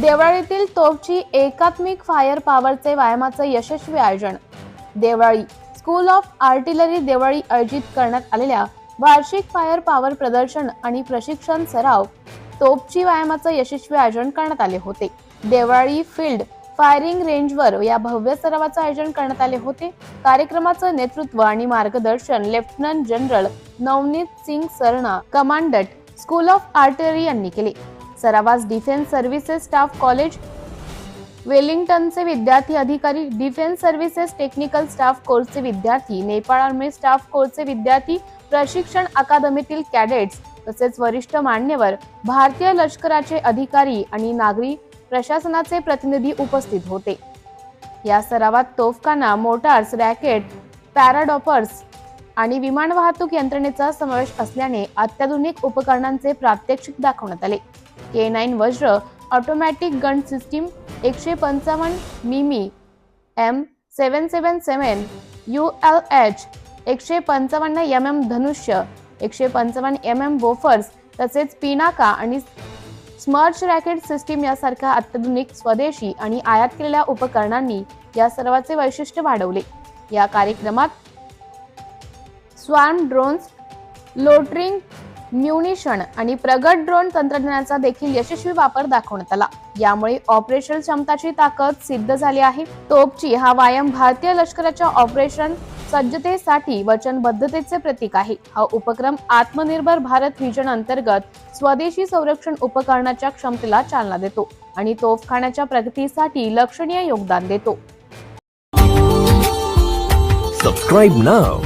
देवळालीतील तोफची एकात्मिक फायर पॉवरचे व्यायामाचं यशस्वी आयोजन. Deolali school of artillery Devli आयोजित करण्यात आलेल्या वार्षिक फायर पॉवर प्रदर्शन आणि प्रशिक्षण सराव तोपची व्यायामाचं यशस्वी आयोजन करण्यात आले होते. देवळाली फील्ड फायरिंग रेंजवर या भव्य सरावाचं आयोजन करण्यात आले होते. कार्यक्रमाचं नेतृत्व आणि मार्गदर्शन lieutenant general Navneet Singh Sarna commandant school of artillery यांनी केले. सरावास डिफेन्स सर्व्हिसेस स्टाफ कॉलेज. वेलिंग्टनचे विद्यार्थी अधिकारी डिफेन्स सर्व्हिसेस टेक्निकल स्टाफ कोर्सचे विद्यार्थी नेपाळ आर्मी स्टाफ कोर्सचे विद्यार्थी प्रशिक्षण अकादमीतील कॅडेट्स तसेच वरिष्ठ मान्यवर भारतीय लष्कराचे अधिकारी आणि नागरी प्रशासनाचे प्रतिनिधी उपस्थित होते. या सरावात तोफखाना मोटार्स रॅकेट पॅराडॉपर्स आणि विमान वाहतूक यंत्रणेचा समावेश असल्याने अत्याधुनिक उपकरणांचे प्रात्यक्षिक दाखवण्यात आले. K nine Vajra automatic gun system एकशे पंचावन्न मिमी M seven seven seven U L H एकशे पंचावन्न एम एम धनुष्य एकशे पंचावन्न एम एम बोफर्स तसेच पिनाका आणि स्मर्च रॅकेट सिस्टीम यासारख्या अत्याधुनिक स्वदेशी आणि आयात केलेल्या उपकरणांनी या सर्वाचे वैशिष्ट्य वाढवले. या कार्यक्रमात स्वार्म ड्रोन्स लोटरिंग म्युनिशन आणि प्रगत ड्रोन तंत्रज्ञानाचा देखील यशस्वी वापर दाखवण्यात आला. यामुळे ऑपरेशन क्षमताची ताकद सिद्ध झाली आहे. तोपची हा व्यायाम भारतीय लष्कराच्या ऑपरेशन सज्जतेसाठी वचनबद्धतेचे प्रतीक आहे. हा उपक्रम आत्मनिर्भर भारत विजन अंतर्गत स्वदेशी संरक्षण उपकरणाच्या क्षमतेला चालना देतो आणि तोफखान्याच्या प्रगतीसाठी लक्षणीय योगदान देतो. सबस्क्राईब नाव